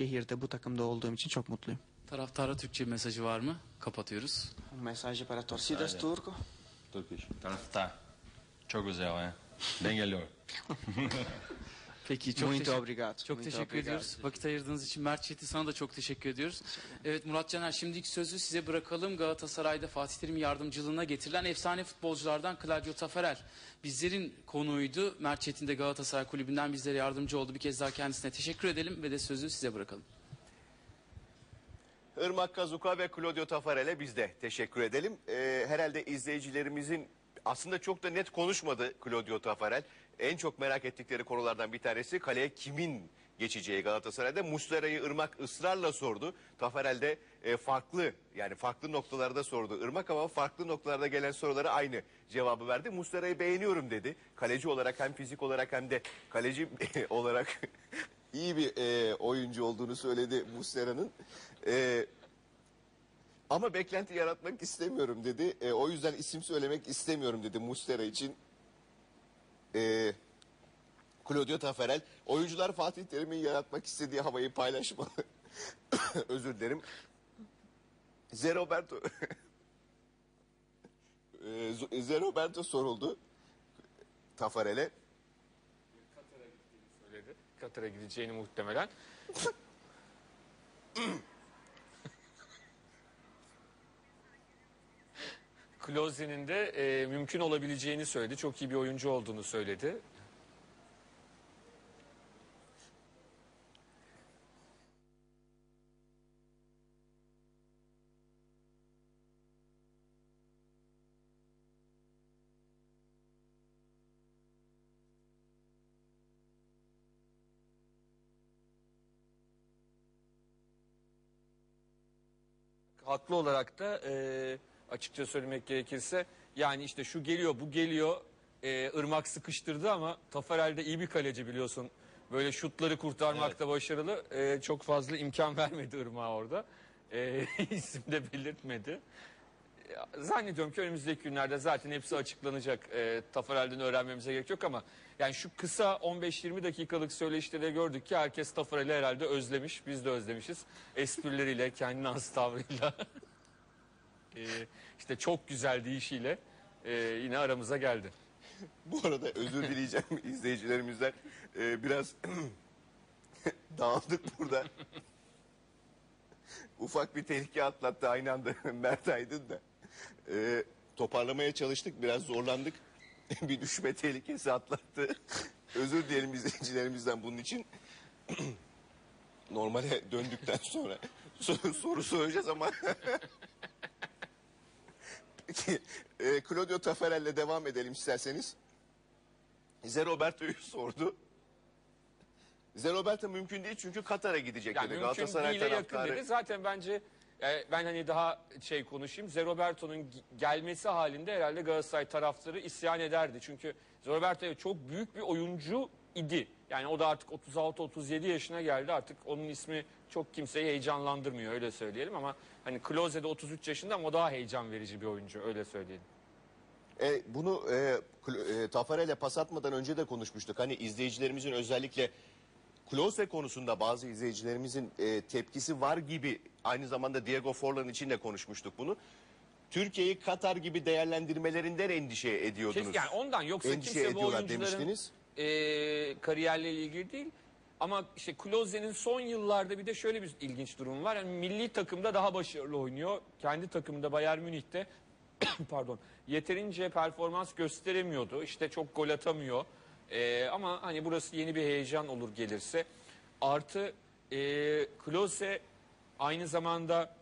şehirde bu takımda olduğum için çok mutluyum. Taraftara Türkçe bir mesajı var mı? Kapatıyoruz. Un mensaje para torcidas turco. Turkish. Taraftar. Çok güzel ya. Ben geliyorum. Peki çok Muito teşekkür, obrigado, çok muito teşekkür obrigado. ediyoruz. Vakit ayırdığınız için Mert Çetin sana da çok teşekkür ediyoruz. Evet Murat Caner şimdiki sözü size bırakalım. Galatasaray'da Fatih Terim yardımcılığına getirilen efsane futbolculardan Claudio Taferel. Bizlerin konuğuydu. Mert Çetin de Galatasaray Kulübü'nden bizlere yardımcı oldu. Bir kez daha kendisine teşekkür edelim ve de sözü size bırakalım. Irmak Kazuka ve Claudio Tafarel'e biz de teşekkür edelim. Ee, herhalde izleyicilerimizin aslında çok da net konuşmadı Claudio Tafarel. En çok merak ettikleri konulardan bir tanesi kaleye kimin geçeceği Galatasaray'da. Muslera'yı Irmak ısrarla sordu. Tafarel de e, farklı yani farklı noktalarda sordu. Irmak ama farklı noktalarda gelen sorulara aynı cevabı verdi. Muslera'yı beğeniyorum dedi. Kaleci olarak hem fizik olarak hem de kaleci olarak iyi bir e, oyuncu olduğunu söyledi Muslera'nın. E, ama beklenti yaratmak istemiyorum dedi. E, o yüzden isim söylemek istemiyorum dedi Muslera için. E, Claudio Taferel. Oyuncular Fatih Terim'in yaratmak istediği havayı paylaşmalı. Özür dilerim. Zeroberto e, Z- Zeroberto soruldu Tafarel'e. söyledi. Katar'a gideceğini muhtemelen. Klose'nin de e, mümkün olabileceğini söyledi. Çok iyi bir oyuncu olduğunu söyledi. haklı olarak da e, açıkça söylemek gerekirse yani işte şu geliyor bu geliyor e, ırmak sıkıştırdı ama Tafarel de iyi bir kaleci biliyorsun. Böyle şutları kurtarmakta başarılı. E, çok fazla imkan vermedi ırmağa orada. E, isim de belirtmedi. Ya, Zannediyorum ki önümüzdeki günlerde zaten hepsi açıklanacak. E, Tafarel'den öğrenmemize gerek yok ama yani şu kısa 15-20 dakikalık söyleşte de gördük ki herkes Tafarel'i herhalde özlemiş. Biz de özlemişiz. Esprileriyle, kendine has tavrıyla. e, işte çok güzel deyişiyle e, yine aramıza geldi. Bu arada özür dileyeceğim izleyicilerimizden. Ee, biraz dağıldık burada. Ufak bir tehlike atlattı aynı anda Mert Aydın da. Ee, toparlamaya çalıştık biraz zorlandık. bir düşme tehlikesi atlattı. özür dilerim izleyicilerimizden bunun için. Normale döndükten sonra soru, soracağız ama e, Claudio Tafarel'le devam edelim isterseniz. Zeroberto'yu sordu. Zeroberto mümkün değil çünkü Katar'a gidecek Yani dedi. mümkün Galatasaray değile yakın taraftarı. dedi. Zaten bence e, ben hani daha şey konuşayım. Zeroberto'nun gi- gelmesi halinde herhalde Galatasaray taraftarı isyan ederdi. Çünkü Zeroberto evet çok büyük bir oyuncu idi. Yani o da artık 36-37 yaşına geldi. Artık onun ismi çok kimseyi heyecanlandırmıyor öyle söyleyelim ama hani Klose de 33 yaşında ama o daha heyecan verici bir oyuncu öyle söyleyelim. E, bunu e, Kl- e, Tafarel'e pas atmadan önce de konuşmuştuk. Hani izleyicilerimizin özellikle Klose konusunda bazı izleyicilerimizin e, tepkisi var gibi aynı zamanda Diego Forlan için de konuşmuştuk bunu. Türkiye'yi Katar gibi değerlendirmelerinden endişe ediyordunuz. Kes- yani ondan yoksa Endişe kimse bu ediyorlar oyuncuların demiştiniz. E, kariyerle ilgili değil. Ama işte Klose'nin son yıllarda bir de şöyle bir ilginç durum var. Yani milli takımda daha başarılı oynuyor. Kendi takımında Bayern Münih'te pardon yeterince performans gösteremiyordu. İşte çok gol atamıyor. E, ama hani burası yeni bir heyecan olur gelirse. Artı e, Klose aynı zamanda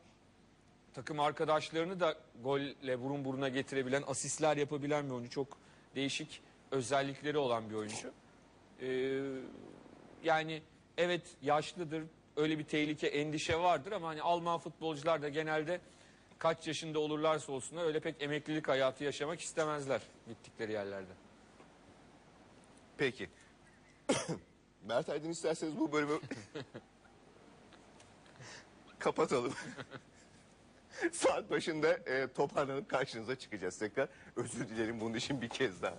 takım arkadaşlarını da golle burun buruna getirebilen, asistler yapabilen bir oyuncu. Çok değişik özellikleri olan bir oyuncu. Ee, yani evet yaşlıdır, öyle bir tehlike, endişe vardır ama hani Alman futbolcular da genelde kaç yaşında olurlarsa olsunlar öyle pek emeklilik hayatı yaşamak istemezler gittikleri yerlerde. Peki. Mert Aydın isterseniz bu bölümü kapatalım. Saat başında e, toparlanıp karşınıza çıkacağız tekrar. Özür dilerim bunun için bir kez daha.